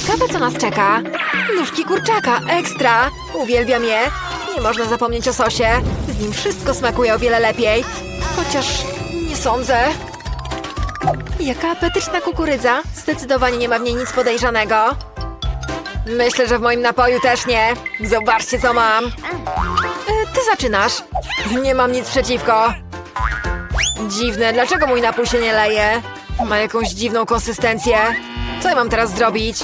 Ciekawe, co nas czeka. Nóżki kurczaka, ekstra. Uwielbiam je. Nie można zapomnieć o sosie. Z nim wszystko smakuje o wiele lepiej. Chociaż nie sądzę. Jaka apetyczna kukurydza. Zdecydowanie nie ma w niej nic podejrzanego. Myślę, że w moim napoju też nie. Zobaczcie, co mam. E, Ty zaczynasz. Nie mam nic przeciwko. Dziwne, dlaczego mój napój się nie leje? Ma jakąś dziwną konsystencję. Co ja mam teraz zrobić?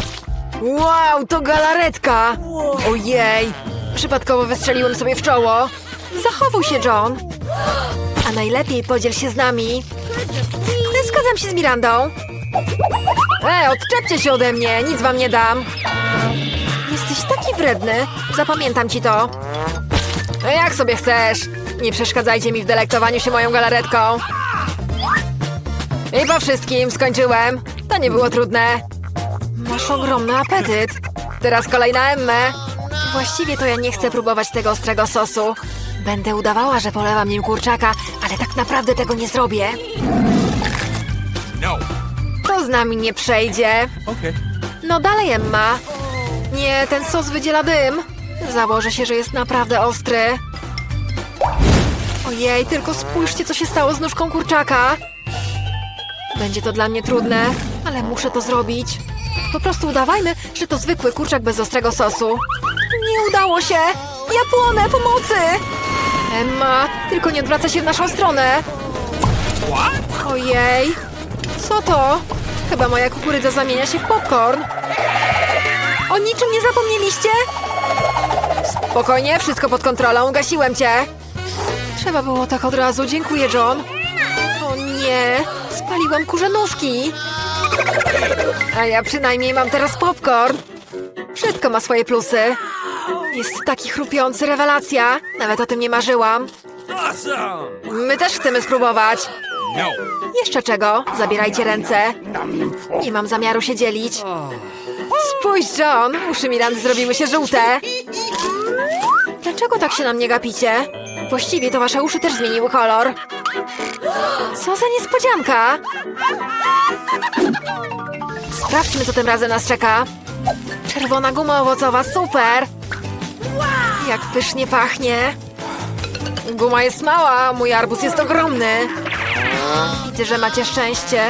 Wow, to galaretka! Ojej! Przypadkowo wystrzeliłem sobie w czoło. Zachowuj się, John. A najlepiej podziel się z nami. Zgadzam się z Mirandą. E, odczepcie się ode mnie, nic wam nie dam. Jesteś taki wredny. Zapamiętam ci to. E, jak sobie chcesz. Nie przeszkadzajcie mi w delektowaniu się moją galaretką. I po wszystkim skończyłem. To nie było trudne. Masz ogromny apetyt. Teraz kolejna Emmę. Właściwie to ja nie chcę próbować tego ostrego sosu. Będę udawała, że polewam nim kurczaka, ale tak naprawdę tego nie zrobię. No. To z nami nie przejdzie. No dalej, Emma. Nie, ten sos wydziela dym. Założę się, że jest naprawdę ostry. Ojej, tylko spójrzcie, co się stało z nóżką kurczaka. Będzie to dla mnie trudne, ale muszę to zrobić. Po prostu udawajmy, że to zwykły kurczak bez ostrego sosu. Nie udało się! Ja płonę pomocy! Emma, tylko nie odwraca się w naszą stronę. Ojej, co to? Chyba moja kukurydza zamienia się w popcorn. O niczym nie zapomnieliście? Spokojnie, wszystko pod kontrolą, gasiłem cię. Trzeba było tak od razu, dziękuję, John. O nie, spaliłam kurze nóżki. A ja przynajmniej mam teraz popcorn. Wszystko ma swoje plusy. Jest taki chrupiący, rewelacja. Nawet o tym nie marzyłam. My też chcemy spróbować. No. Jeszcze czego? Zabierajcie ręce. Nie mam zamiaru się dzielić. Spójrz, John! Uszy Mirandy zrobiły się żółte. Dlaczego tak się na mnie gapicie? Właściwie to wasze uszy też zmieniły kolor. Co za niespodzianka! Sprawdźmy, co tym razem nas czeka. Czerwona guma owocowa, super! Jak pysznie pachnie. Guma jest mała, mój arbuz jest ogromny. Widzę, że macie szczęście.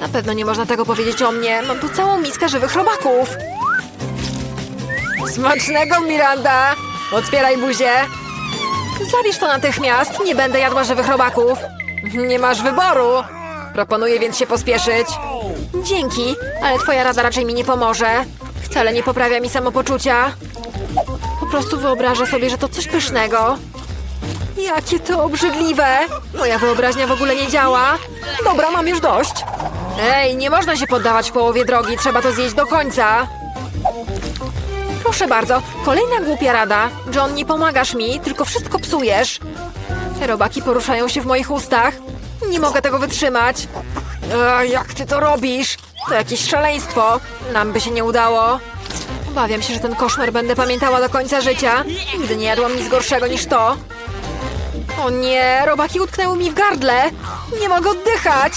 Na pewno nie można tego powiedzieć o mnie. Mam tu całą miskę żywych robaków. Smacznego, Miranda! Otwieraj buzię. Zabierz to natychmiast. Nie będę jadła żywych robaków. Nie masz wyboru. Proponuję więc się pospieszyć. Dzięki, ale twoja rada raczej mi nie pomoże. Wcale nie poprawia mi samopoczucia. Po prostu wyobrażę sobie, że to coś pysznego. Jakie to obrzydliwe! Moja wyobraźnia w ogóle nie działa. Dobra, mam już dość. Ej, nie można się poddawać w połowie drogi, trzeba to zjeść do końca. Proszę bardzo, kolejna głupia rada. John, nie pomagasz mi, tylko wszystko psujesz. Te robaki poruszają się w moich ustach. Nie mogę tego wytrzymać. Ej, jak ty to robisz? To jakieś szaleństwo. Nam by się nie udało. Obawiam się, że ten koszmar będę pamiętała do końca życia. Nigdy nie jadłam nic gorszego niż to. O nie, robaki utknęły mi w gardle. Nie mogę oddychać.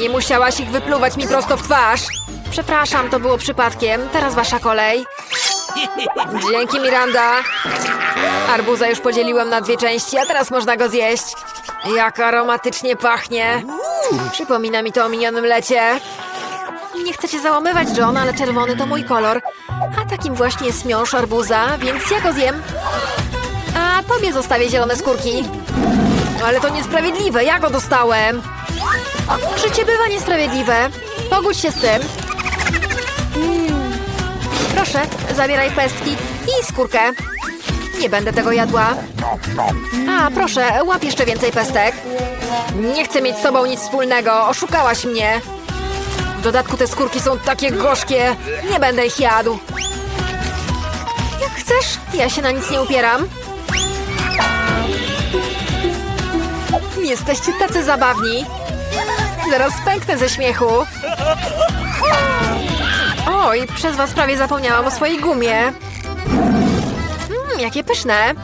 Nie musiałaś ich wypluwać mi prosto w twarz. Przepraszam, to było przypadkiem. Teraz wasza kolej. Dzięki, Miranda. Arbuza już podzieliłem na dwie części, a teraz można go zjeść. Jak aromatycznie pachnie. Przypomina mi to o minionym lecie. Nie chcę cię załamywać, John, ale czerwony to mój kolor. A takim właśnie jest miąższ arbuza, więc ja go zjem. A tobie zostawię zielone skórki. Ale to niesprawiedliwe, ja go dostałem. Życie bywa niesprawiedliwe. Pogódź się z tym. Mm. Proszę, zabieraj pestki i skórkę. Nie będę tego jadła. A, proszę, łap jeszcze więcej pestek. Nie chcę mieć z sobą nic wspólnego, oszukałaś mnie. W dodatku te skórki są takie gorzkie. Nie będę ich jadł. Jak chcesz, ja się na nic nie upieram. Jesteście tacy zabawni. Zaraz pęknę ze śmiechu. Oj, przez was prawie zapomniałam o swojej gumie. Mmm, jakie pyszne.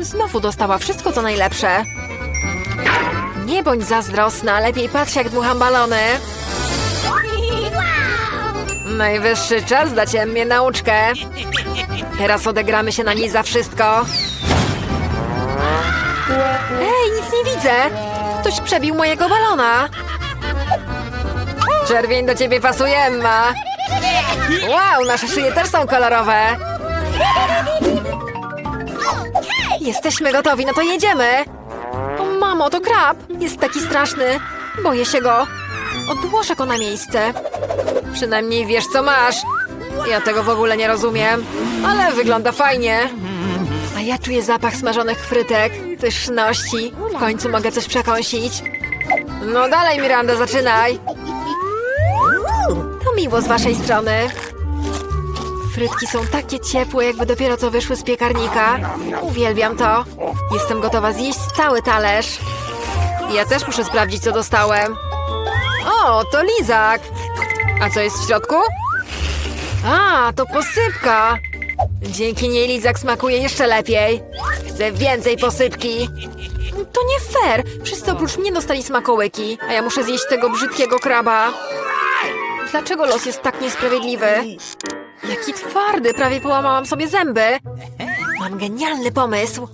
Znowu dostała wszystko co najlepsze. Nie bądź zazdrosna, lepiej patrz jak dmucham balony. Najwyższy czas dać mnie nauczkę. Teraz odegramy się na niej za wszystko. Ej, nic nie widzę! Ktoś przebił mojego balona. Czerwień do ciebie pasuje, Emma. Wow, nasze szyje też są kolorowe. Jesteśmy gotowi, no to jedziemy. O mamo, to krab. Jest taki straszny. Boję się go. Odłożę go na miejsce. Przynajmniej wiesz, co masz. Ja tego w ogóle nie rozumiem, ale wygląda fajnie. A ja czuję zapach smażonych frytek, pyszności. W końcu mogę coś przekąsić. No dalej, Miranda, zaczynaj. Miło z waszej strony. Frytki są takie ciepłe, jakby dopiero co wyszły z piekarnika. Uwielbiam to. Jestem gotowa zjeść cały talerz. Ja też muszę sprawdzić, co dostałem. O, to lizak. A co jest w środku? A, to posypka. Dzięki niej lizak smakuje jeszcze lepiej. Chcę więcej posypki. To nie fair. Wszyscy oprócz mnie dostali smakołyki, a ja muszę zjeść tego brzydkiego kraba. Dlaczego los jest tak niesprawiedliwy? Jaki twardy, prawie połamałam sobie zęby. Mam genialny pomysł.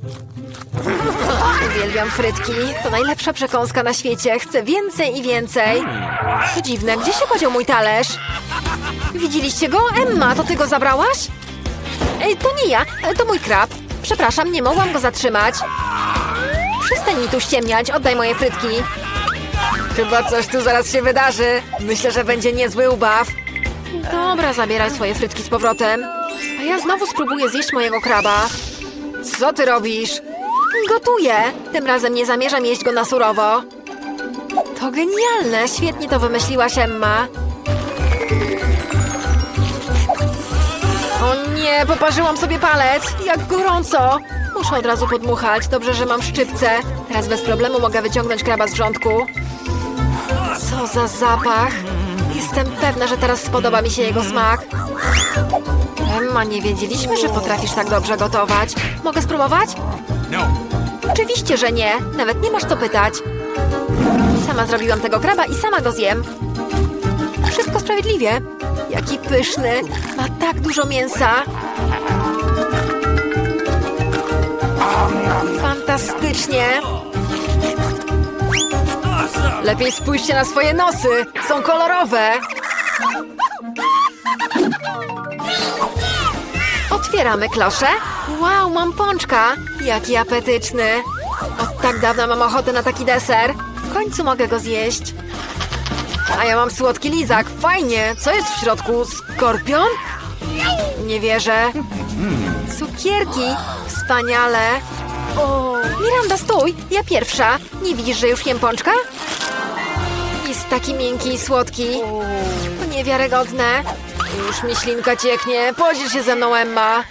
Uwielbiam frytki. To najlepsza przekąska na świecie. Chcę więcej i więcej. To dziwne, gdzie się podział mój talerz? Widzieliście go? Emma, to ty go zabrałaś? Ej, to nie ja, to mój krab. Przepraszam, nie mogłam go zatrzymać. Przestań mi tu ściemniać, oddaj moje frytki. Chyba coś tu zaraz się wydarzy. Myślę, że będzie niezły ubaw. Dobra, zabieraj swoje frytki z powrotem. A ja znowu spróbuję zjeść mojego kraba. Co ty robisz? Gotuję. Tym razem nie zamierzam jeść go na surowo. To genialne, świetnie to wymyśliłaś, Emma. O nie, poparzyłam sobie palec. Jak gorąco. Muszę od razu podmuchać. Dobrze, że mam szczypce. Teraz bez problemu mogę wyciągnąć kraba z wrzątku. Co za zapach. Jestem pewna, że teraz spodoba mi się jego smak. Emma, nie wiedzieliśmy, że potrafisz tak dobrze gotować. Mogę spróbować? No. Oczywiście, że nie. Nawet nie masz co pytać. Sama zrobiłam tego kraba i sama go zjem. Wszystko sprawiedliwie. Jaki pyszny. Ma tak dużo mięsa. Fantastycznie. Lepiej spójrzcie na swoje nosy. Są kolorowe. Otwieramy klosze. Wow, mam pączka. Jaki apetyczny. Od tak dawna mam ochotę na taki deser. W końcu mogę go zjeść. A ja mam słodki lizak. Fajnie. Co jest w środku? Skorpion? Nie wierzę. Cukierki. Wspaniale. Miranda, stój. Ja pierwsza. Nie widzisz, że już jem pączka? Taki miękki i słodki. Niewiarygodne. Już mi ślinka cieknie. Podziel się ze mną, Emma.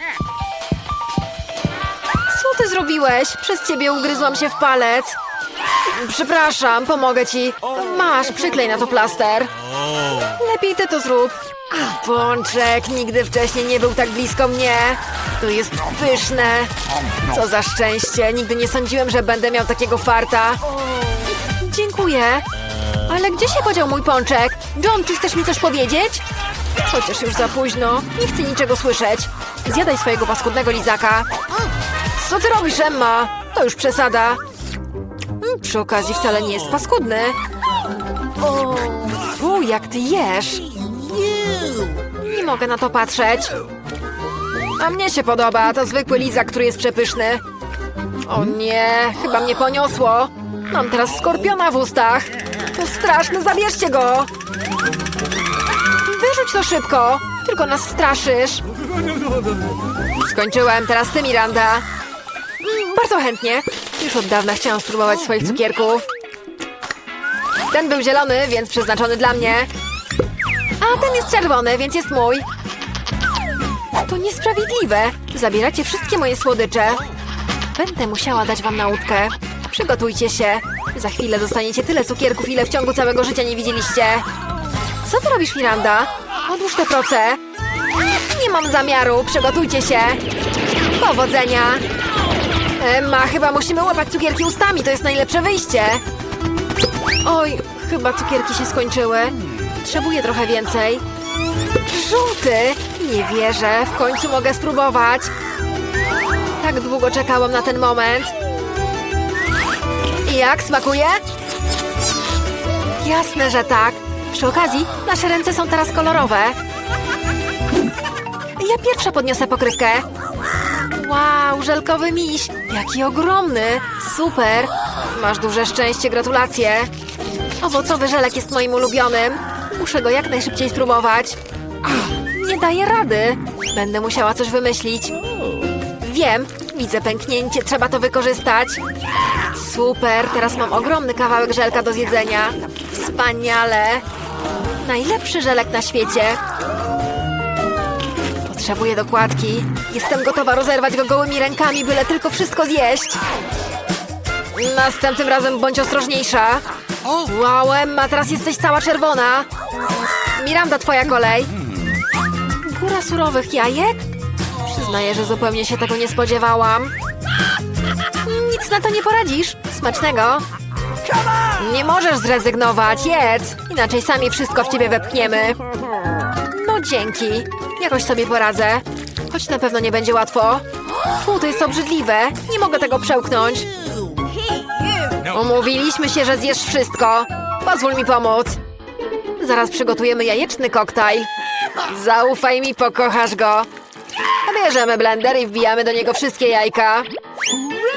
Co ty zrobiłeś? Przez ciebie ugryzłam się w palec. Przepraszam, pomogę ci. Masz, przyklej na to plaster. Lepiej ty to zrób. Pączek nigdy wcześniej nie był tak blisko mnie. To jest pyszne. Co za szczęście. Nigdy nie sądziłem, że będę miał takiego farta. Dziękuję. Ale gdzie się podział mój pączek? John, czy chcesz mi coś powiedzieć? Chociaż już za późno. Nie chcę niczego słyszeć. Zjadaj swojego paskudnego lizaka. Co ty robisz, Emma? To już przesada. Mm, Przy okazji wcale nie jest paskudny. U, jak ty jesz. Nie mogę na to patrzeć. A mnie się podoba. To zwykły lizak, który jest przepyszny. O nie, chyba mnie poniosło. Mam teraz skorpiona w ustach. To straszne, zabierzcie go. Wyrzuć to szybko. Tylko nas straszysz. Skończyłem, teraz ty, Miranda. Bardzo chętnie. Już od dawna chciałam spróbować swoich cukierków. Ten był zielony, więc przeznaczony dla mnie. A ten jest czerwony, więc jest mój. To niesprawiedliwe. Zabieracie wszystkie moje słodycze. Będę musiała dać wam nauczkę. Przygotujcie się. Za chwilę dostaniecie tyle cukierków, ile w ciągu całego życia nie widzieliście. Co ty robisz, Miranda? Odłóż te proce. Nie mam zamiaru. Przygotujcie się. Powodzenia. Emma, chyba musimy łapać cukierki ustami. To jest najlepsze wyjście. Oj, chyba cukierki się skończyły. Potrzebuję trochę więcej. Żółty! Nie wierzę, w końcu mogę spróbować. Tak długo czekałam na ten moment. Jak smakuje? Jasne, że tak. Przy okazji, nasze ręce są teraz kolorowe. Ja pierwsza podniosę pokrywkę. Wow, żelkowy miś! Jaki ogromny! Super! Masz duże szczęście, gratulacje! Owocowy żelek jest moim ulubionym. Muszę go jak najszybciej spróbować. Nie daję rady. Będę musiała coś wymyślić. Wiem, widzę pęknięcie, trzeba to wykorzystać. Super, teraz mam ogromny kawałek żelka do zjedzenia. Wspaniale! Najlepszy żelek na świecie. Potrzebuję dokładki. Jestem gotowa rozerwać go gołymi rękami, byle tylko wszystko zjeść. Następnym razem bądź ostrożniejsza. Wow, Emma, teraz jesteś cała czerwona. Miranda, twoja kolej. Góra surowych jajek? Przyznaję, że zupełnie się tego nie spodziewałam. Nic na to nie poradzisz. Smacznego. Nie możesz zrezygnować, jedz. Inaczej sami wszystko w ciebie wepchniemy. No dzięki. Jakoś sobie poradzę. Choć na pewno nie będzie łatwo. Fu, to jest obrzydliwe. Nie mogę tego przełknąć. Umówiliśmy się, że zjesz wszystko. Pozwól mi pomóc. Zaraz przygotujemy jajeczny koktajl. Zaufaj mi, pokochasz go. Bierzemy blender i wbijamy do niego wszystkie jajka.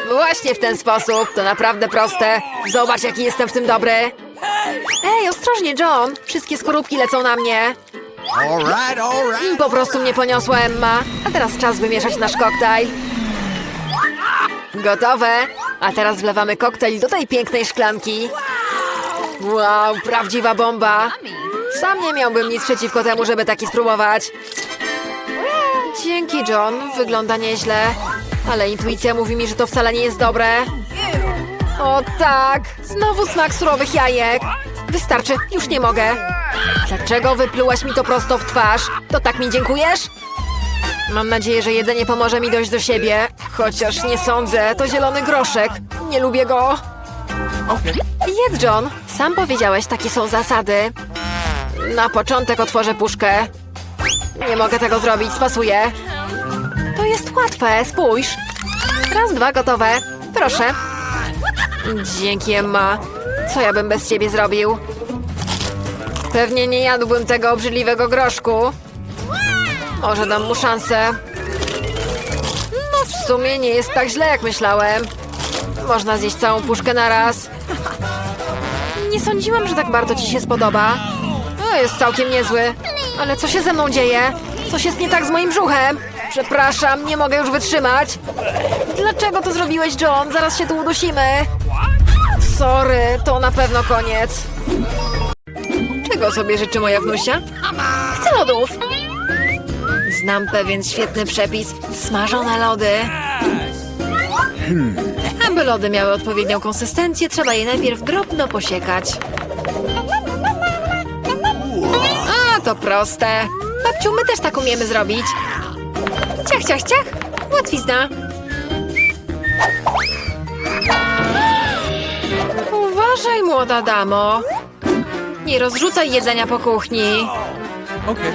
Właśnie w ten sposób. To naprawdę proste. Zobacz, jaki jestem w tym dobry. Ej, ostrożnie, John. Wszystkie skorupki lecą na mnie. Right. Po prostu mnie poniosła Emma. A teraz czas wymieszać nasz koktajl. Gotowe. A teraz wlewamy koktajl do tej pięknej szklanki. Wow, prawdziwa bomba. Sam nie miałbym nic przeciwko temu, żeby taki spróbować. Dzięki, John. Wygląda nieźle. Ale intuicja mówi mi, że to wcale nie jest dobre. O tak! Znowu smak surowych jajek. Wystarczy, już nie mogę. Dlaczego wyplułaś mi to prosto w twarz? To tak mi dziękujesz? Mam nadzieję, że jedzenie pomoże mi dojść do siebie. Chociaż nie sądzę, to zielony groszek. Nie lubię go. Jedz, John. Sam powiedziałeś, takie są zasady. Na początek otworzę puszkę. Nie mogę tego zrobić, spasuję. To jest łatwe, spójrz. Raz, dwa, gotowe. Proszę. Dzięki, Emma. Co ja bym bez ciebie zrobił? Pewnie nie jadłbym tego obrzydliwego groszku. Może dam mu szansę. No w sumie nie jest tak źle, jak myślałem. Można zjeść całą puszkę na raz. Nie sądziłam, że tak bardzo ci się spodoba. No, jest całkiem niezły. Ale co się ze mną dzieje? Coś jest nie tak z moim brzuchem. Przepraszam, nie mogę już wytrzymać. Dlaczego to zrobiłeś, John? Zaraz się tu udusimy. Sorry, to na pewno koniec. Czego sobie życzy moja wnusia? Chcę lodów. Znam pewien świetny przepis. Smażone lody. Aby lody miały odpowiednią konsystencję, trzeba je najpierw drobno posiekać. To proste. Babciu, my też tak umiemy zrobić. Ciach, ciach, ciach. Łatwizna. Uważaj, młoda damo. Nie rozrzucaj jedzenia po kuchni. Okay.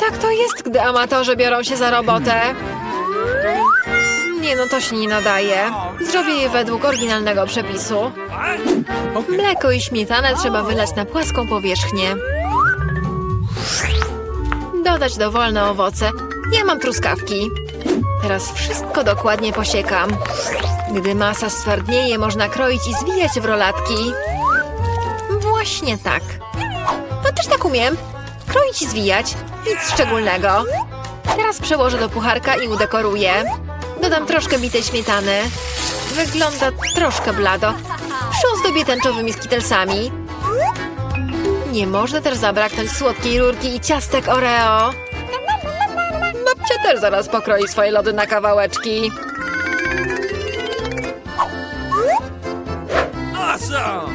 Tak to jest, gdy amatorzy biorą się za robotę. Nie no, to się nie nadaje. Zrobię je według oryginalnego przepisu. Mleko i śmietanę trzeba wylać na płaską powierzchnię. Dodać dowolne owoce. Ja mam truskawki. Teraz wszystko dokładnie posiekam. Gdy masa stwardnieje, można kroić i zwijać w rolatki. Właśnie tak. No też tak umiem. Kroić i zwijać. Nic szczególnego. Teraz przełożę do pucharka i udekoruję. Dodam troszkę bitej śmietany. Wygląda troszkę blado. Przyozdobię tęczowymi skitelsami. Nie można też zabraknąć słodkiej rurki i ciastek Oreo. Babcia też zaraz pokroi swoje lody na kawałeczki. Awesome.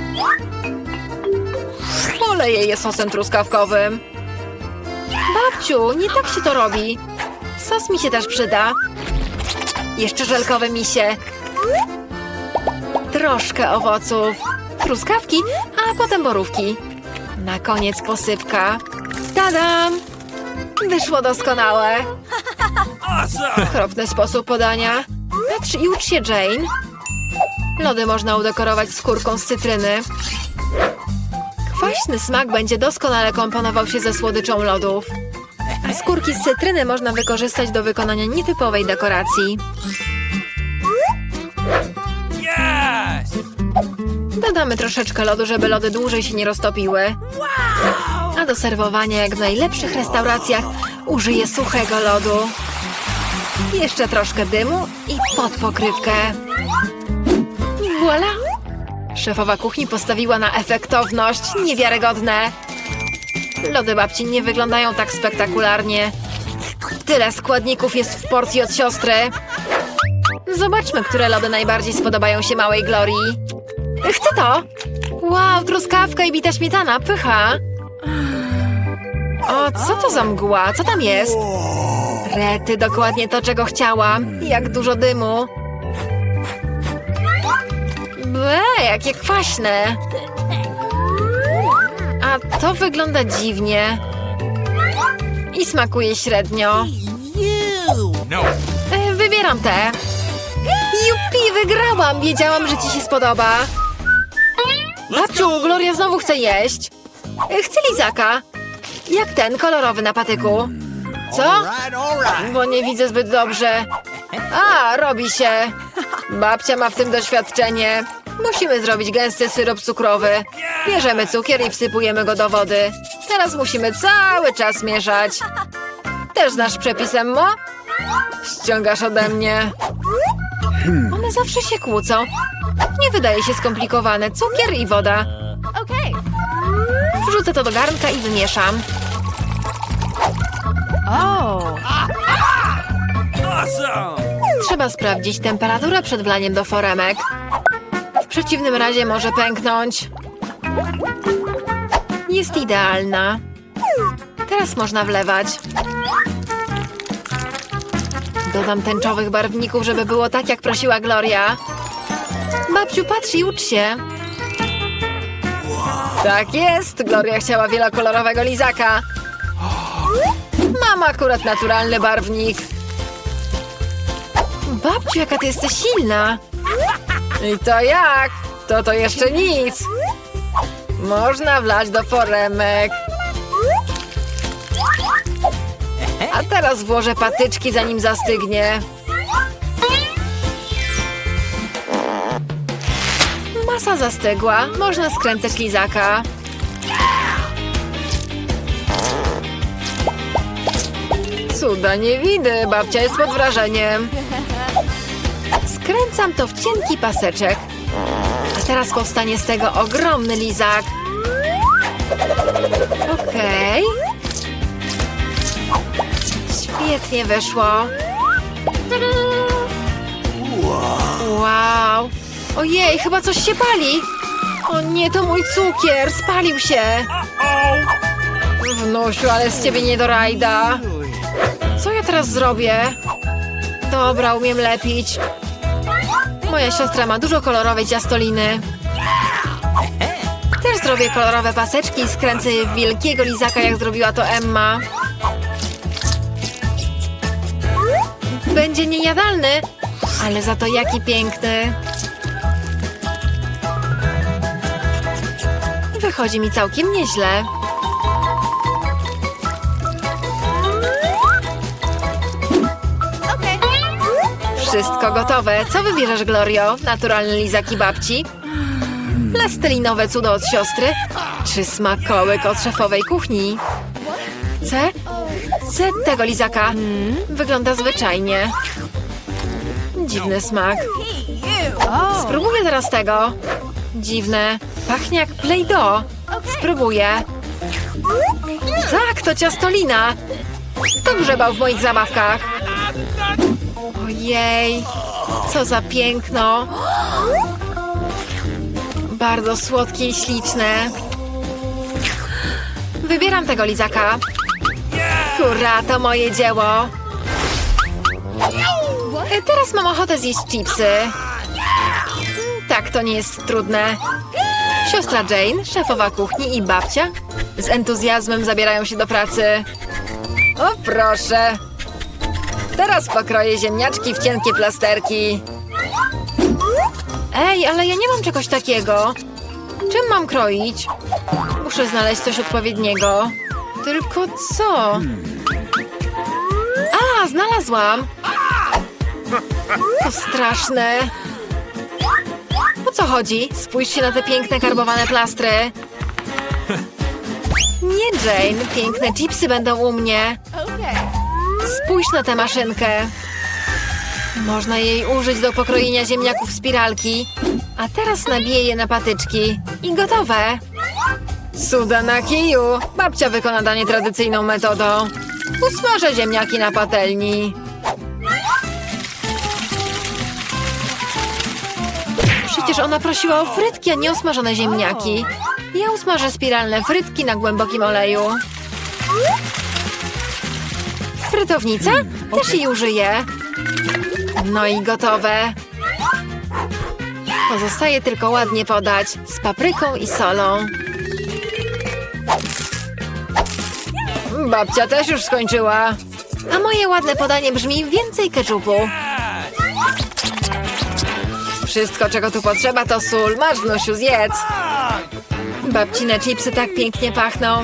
Poleję je sosem truskawkowym. Babciu, nie tak się to robi. Sos mi się też przyda. Jeszcze żelkowe misie. Troszkę owoców. Truskawki, a potem borówki. Na koniec posypka. Tadam! Wyszło doskonałe. Okropny sposób podania. Patrz i ucz się, Jane. Lody można udekorować skórką z cytryny. Kwaśny smak będzie doskonale komponował się ze słodyczą lodów. A skórki z cytryny można wykorzystać do wykonania nietypowej dekoracji. Dodamy troszeczkę lodu, żeby lody dłużej się nie roztopiły. A do serwowania, jak w najlepszych restauracjach, użyję suchego lodu. Jeszcze troszkę dymu i pod pokrywkę. Voila! Szefowa kuchni postawiła na efektowność. Niewiarygodne. Lody babci nie wyglądają tak spektakularnie. Tyle składników jest w porcji od siostry. Zobaczmy, które lody najbardziej spodobają się małej Glorii. Chcę to! Wow, truskawka i bita śmietana, pycha! O, co to za mgła? Co tam jest? Rety, dokładnie to, czego chciałam. Jak dużo dymu. Ble, jakie kwaśne. A to wygląda dziwnie. I smakuje średnio. No. Wybieram te. Jupi, wygrałam! Wiedziałam, że ci się spodoba. Babciu, Gloria znowu chce jeść. E, Chcę lizaka. Jak ten, kolorowy na patyku. Co? Bo nie widzę zbyt dobrze. A, robi się. Babcia ma w tym doświadczenie. Musimy zrobić gęsty syrop cukrowy. Bierzemy cukier i wsypujemy go do wody. Teraz musimy cały czas mieszać. Też znasz przepis, Emmo? Ściągasz ode mnie. One zawsze się kłócą. Nie wydaje się skomplikowane. Cukier i woda. Okay. Wrzucę to do garnka i wymieszam. Awesome. Trzeba sprawdzić temperaturę przed wlaniem do foremek. W przeciwnym razie może pęknąć. Jest idealna. Teraz można wlewać. Dodam tęczowych barwników, żeby było tak, jak prosiła Gloria. Babciu, patrz i ucz się. Tak jest, Gloria chciała wielokolorowego lizaka. Mam akurat naturalny barwnik. Babciu, jaka ty jesteś silna! I to jak? To to jeszcze nic! Można wlać do foremek. A teraz włożę patyczki, zanim zastygnie. Masa zastygła. Można skręcać lizaka. Cuda nie widzę. Babcia jest pod wrażeniem. Skręcam to w cienki paseczek. A teraz powstanie z tego ogromny lizak. Okej. Świetnie wyszło. Wow. Ojej, chyba coś się pali. O nie, to mój cukier. Spalił się. Wnusiu, ale z ciebie nie do rajda. Co ja teraz zrobię? Dobra, umiem lepić. Moja siostra ma dużo kolorowej ciastoliny. Też zrobię kolorowe paseczki i skręcę je w wielkiego lizaka, jak zrobiła to Emma. Będzie niejadalny, ale za to jaki piękny. Wychodzi mi całkiem nieźle. Wszystko gotowe. Co wybierzesz, Glorio? Naturalny lizaki babci? Plastelinowe cudo od siostry? Czy smakołyk od szefowej kuchni? Chcę? Chcę tego lizaka. Wygląda zwyczajnie. Dziwny smak. Spróbuję teraz tego. Dziwne. Pachnie jak Play-Doh. Spróbuję. Tak, to ciastolina. To grzebał w moich zabawkach. Ojej, co za piękno. Bardzo słodkie i śliczne. Wybieram tego lizaka. Hurra, to moje dzieło. E, Teraz mam ochotę zjeść chipsy. Tak, to nie jest trudne. Siostra Jane, szefowa kuchni i babcia Z entuzjazmem zabierają się do pracy. O proszę. Teraz pokroję ziemniaczki w cienkie plasterki. Ej, ale ja nie mam czegoś takiego. Czym mam kroić? Muszę znaleźć coś odpowiedniego. Tylko co? A, znalazłam! To straszne. Co chodzi? Spójrz się na te piękne karbowane plastry. Nie, Jane. Piękne chipsy będą u mnie. Spójrz na tę maszynkę. Można jej użyć do pokrojenia ziemniaków w spiralki. A teraz nabiję je na patyczki. I gotowe. Cuda na kiju. Babcia wykona danie tradycyjną metodą. Usmażę ziemniaki na patelni. Przecież ona prosiła o frytki, a nie o smażone ziemniaki. Ja usmażę spiralne frytki na głębokim oleju. Frytownica? Też jej użyję. No i gotowe. Pozostaje tylko ładnie podać z papryką i solą. Babcia też już skończyła. A moje ładne podanie brzmi więcej keczupu. Wszystko, czego tu potrzeba, to sól. Masz, wnusiu, zjedz. Babcine chipsy tak pięknie pachną.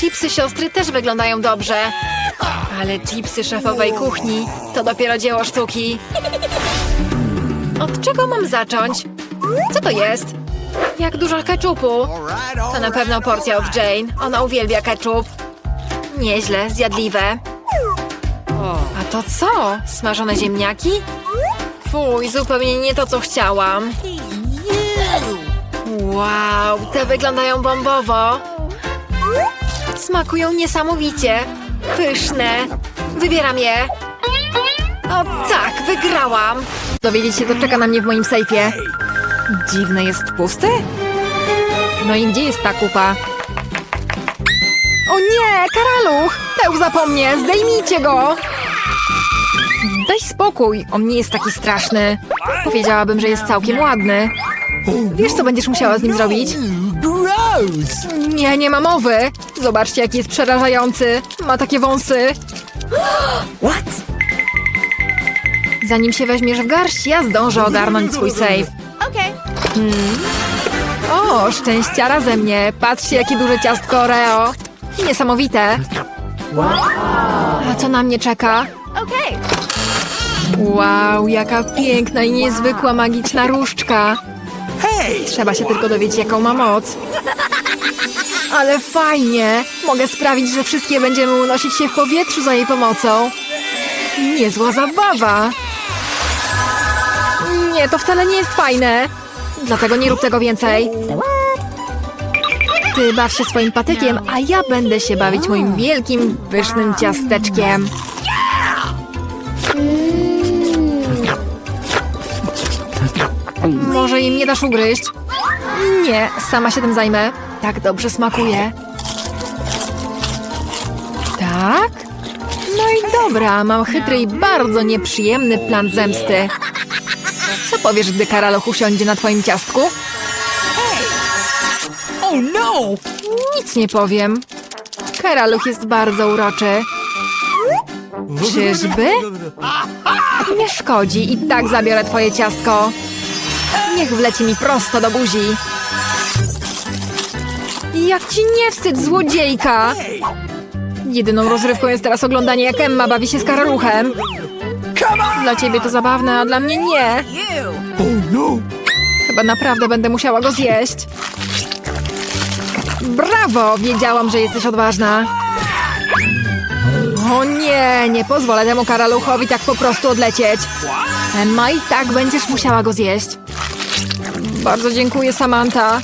Chipsy siostry też wyglądają dobrze. Ale chipsy szefowej kuchni to dopiero dzieło sztuki. Od czego mam zacząć? Co to jest? Jak dużo keczupu. To na pewno porcja od Jane. Ona uwielbia keczup. Nieźle, zjadliwe. A to co? Smażone ziemniaki? Fuj, zupełnie nie to, co chciałam. Wow, te wyglądają bombowo. Smakują niesamowicie. Pyszne. Wybieram je. O tak, wygrałam. Dowiedzieć się, co czeka na mnie w moim sejfie. Dziwne jest pusty? No i gdzie jest ta kupa? O nie, karaluch! Pełza po mnie, zdejmijcie go! Daj spokój, on nie jest taki straszny. Powiedziałabym, że jest całkiem ładny. Wiesz, co będziesz musiała z nim zrobić? Nie, nie ma mowy. Zobaczcie, jaki jest przerażający. Ma takie wąsy. What? Zanim się weźmiesz w garść, ja zdążę ogarnąć swój safe. Okay. O, szczęściara ze mnie. Patrzcie, jakie duże ciastko Oreo. Niesamowite. A co na mnie czeka? Okay. Wow, jaka piękna i niezwykła magiczna różdżka. Trzeba się tylko dowiedzieć, jaką ma moc. Ale fajnie! Mogę sprawić, że wszystkie będziemy unosić się w powietrzu za jej pomocą. Niezła zabawa! Nie, to wcale nie jest fajne. Dlatego nie rób tego więcej. Ty baw się swoim patykiem, a ja będę się bawić moim wielkim, pysznym ciasteczkiem. Może im nie dasz ugryźć? Nie, sama się tym zajmę. Tak dobrze smakuje. Tak? No i dobra, mam chytry i bardzo nieprzyjemny plan zemsty. Co powiesz, gdy Karaloch usiądzie na twoim ciastku? Oh no! Nic nie powiem. Karaluch jest bardzo uroczy. Czyżby? Nie szkodzi, i tak zabiorę twoje ciastko. Niech wleci mi prosto do buzi. Jak ci nie wstyd, złodziejka! Jedyną rozrywką jest teraz oglądanie, jak Emma bawi się z karaluchem. Dla ciebie to zabawne, a dla mnie nie. Chyba naprawdę będę musiała go zjeść. Brawo! Wiedziałam, że jesteś odważna. O nie, nie pozwolę temu karaluchowi tak po prostu odlecieć. Emma, i tak będziesz musiała go zjeść. Bardzo dziękuję, Samantha.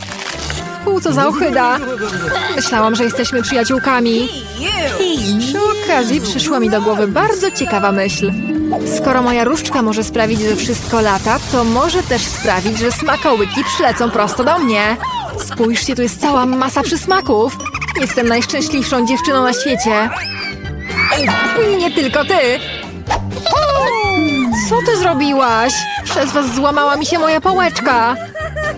Fu, co za ochyda. Myślałam, że jesteśmy przyjaciółkami. Przy okazji przyszła mi do głowy bardzo ciekawa myśl. Skoro moja różdżka może sprawić, że wszystko lata, to może też sprawić, że smakołyki przylecą prosto do mnie. Spójrzcie, tu jest cała masa przysmaków. Jestem najszczęśliwszą dziewczyną na świecie. Nie tylko ty. Co ty zrobiłaś? Przez was złamała mi się moja pałeczka.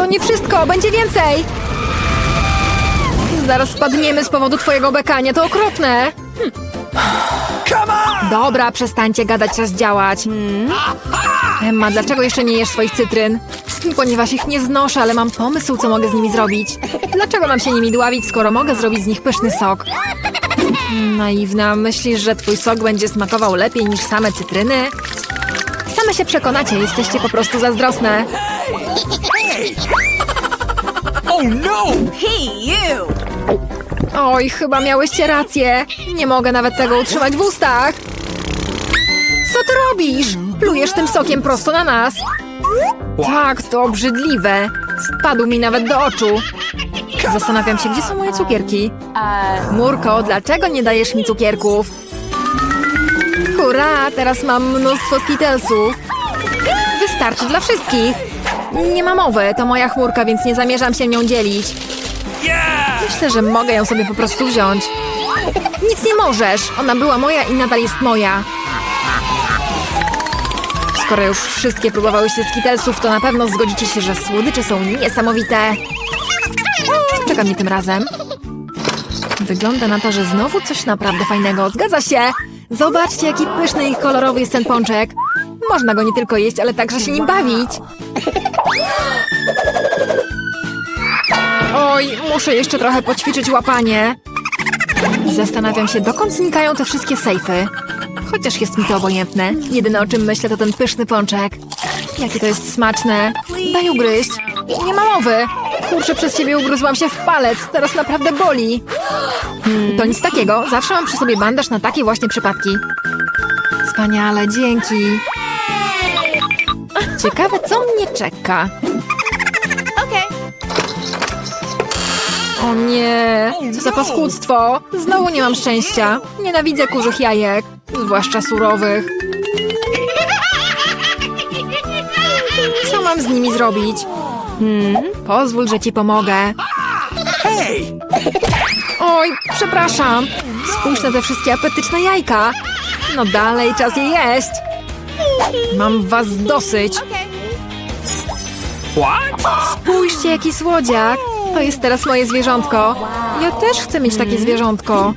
To nie wszystko, będzie więcej! Zaraz spadniemy z powodu twojego bekania, to okropne! Dobra, przestańcie gadać, czas działać. Emma, dlaczego jeszcze nie jesz swoich cytryn? Ponieważ ich nie znoszę, ale mam pomysł, co mogę z nimi zrobić. Dlaczego mam się nimi dławić, skoro mogę zrobić z nich pyszny sok? Naiwna, myślisz, że twój sok będzie smakował lepiej niż same cytryny? Same się przekonacie, jesteście po prostu zazdrosne. Oh no! Oj, chyba miałyście rację. Nie mogę nawet tego utrzymać w ustach. Co ty robisz? Plujesz tym sokiem prosto na nas. Tak, to obrzydliwe. Wpadł mi nawet do oczu. Zastanawiam się, gdzie są moje cukierki. Murko, dlaczego nie dajesz mi cukierków? Hurra, teraz mam mnóstwo skitelsów. Wystarczy dla wszystkich. Nie ma mowy, to moja chmurka, więc nie zamierzam się nią dzielić. Myślę, że mogę ją sobie po prostu wziąć. Nic nie możesz. Ona była moja i nadal jest moja. Skoro już wszystkie próbowałyście skitelsów, to na pewno zgodzicie się, że słodycze są niesamowite. Czeka mnie tym razem? Wygląda na to, że znowu coś naprawdę fajnego. Zgadza się! Zobaczcie, jaki pyszny i kolorowy jest ten pączek. Można go nie tylko jeść, ale także się nim bawić. Oj, muszę jeszcze trochę poćwiczyć łapanie. Zastanawiam się, dokąd znikają te wszystkie sejfy. Chociaż jest mi to obojętne. Jedyne o czym myślę to ten pyszny pączek. Jakie to jest smaczne. Daj ugryźć. Nie ma mowy. Kurczę, przez ciebie ugryzłam się w palec. Teraz naprawdę boli. Hmm, to nic takiego. Zawsze mam przy sobie bandaż na takie właśnie przypadki. Wspaniale, dzięki. Ciekawe, co mnie czeka. O nie, co za paskudztwo. Znowu nie mam szczęścia. Nienawidzę kurzych jajek, zwłaszcza surowych. Co mam z nimi zrobić? Hmm, pozwól, że ci pomogę. Hey! Oj, przepraszam. Spójrz na te wszystkie apetyczne jajka. No dalej, czas je jeść. Mam was dosyć. What? Spójrzcie, jaki słodziak. To jest teraz moje zwierzątko. Ja też chcę mieć takie zwierzątko.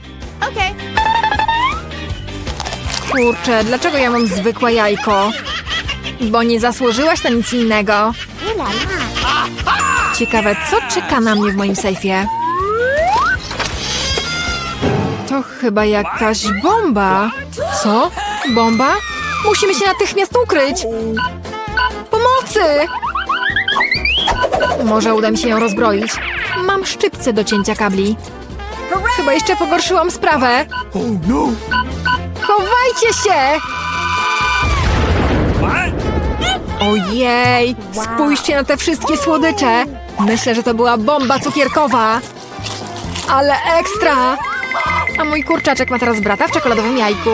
Kurczę, dlaczego ja mam zwykłe jajko? Bo nie zasłużyłaś na nic innego. Ciekawe, co czeka na mnie w moim sejfie? To chyba jakaś bomba. Co? Bomba? Musimy się natychmiast ukryć. Pomocy! Może uda mi się ją rozbroić. Mam szczypce do cięcia kabli. Chyba jeszcze pogorszyłam sprawę. Oh no! Chowajcie się! Ojej, spójrzcie na te wszystkie słodycze. Myślę, że to była bomba cukierkowa. Ale ekstra! A mój kurczaczek ma teraz brata w czekoladowym jajku.